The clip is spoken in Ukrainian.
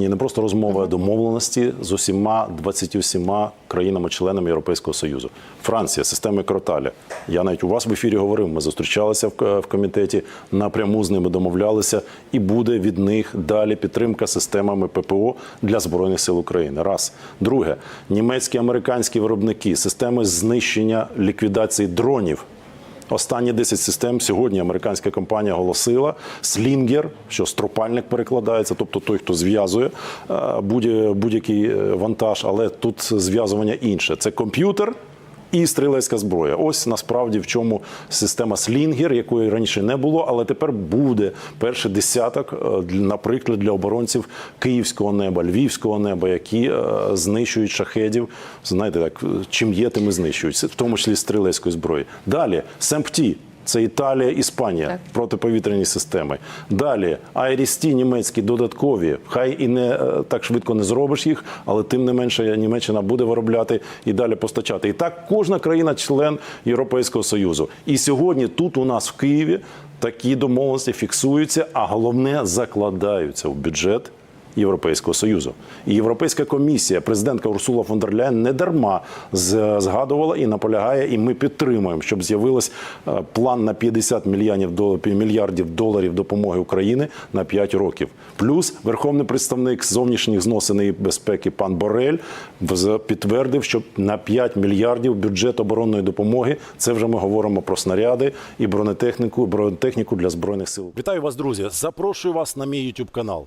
І не просто розмова а домовленості з усіма 27 країнами-членами Європейського Союзу. Франція, системи Кроталя. Я навіть у вас в ефірі говорив. Ми зустрічалися в, в комітеті, напряму з ними домовлялися, і буде від них далі підтримка системами ППО для збройних сил України. Раз друге, німецькі американські виробники, системи знищення ліквідації дронів. Останні 10 систем сьогодні американська компанія оголосила Слінгер, що стропальник перекладається, тобто той, хто зв'язує е, будь- будь-який е, вантаж, але тут зв'язування інше. Це комп'ютер. І стрілецька зброя. Ось насправді в чому система Слінгер, якої раніше не було, але тепер буде перший десяток, е, наприклад, для оборонців київського неба, львівського неба, які е, знищують шахедів. Знаєте, так чим є, тим і знищують, в тому числі стрілецької зброї. Далі Семпті. Це Італія, Іспанія, Так. протиповітряні системи. Далі Айрісті німецькі додаткові. Хай і не е, так швидко не зробиш їх, але тим не менше Німеччина буде виробляти і далі постачати. І так кожна країна член Європейського Союзу. І сьогодні тут у нас в Києві такі домовленості фіксуються, а головне закладаються в бюджет. Європейського союзу і Європейська комісія, президентка Урсула фон дер Ляєн не дарма згадувала і наполягає, і ми підтримуємо, щоб з'явилось е, план на 50 мільйонів доларів, мільярдів доларів допомоги Україні на 5 років. Плюс верховний представник зовнішніх зносин і безпеки пан Борель підтвердив, що на 5 мільярдів бюджет оборонної допомоги. Це вже ми говоримо про снаряди і бронетехніку, бронетехніку для збройних сил. Вітаю вас, друзі! Запрошую вас на мій YouTube канал.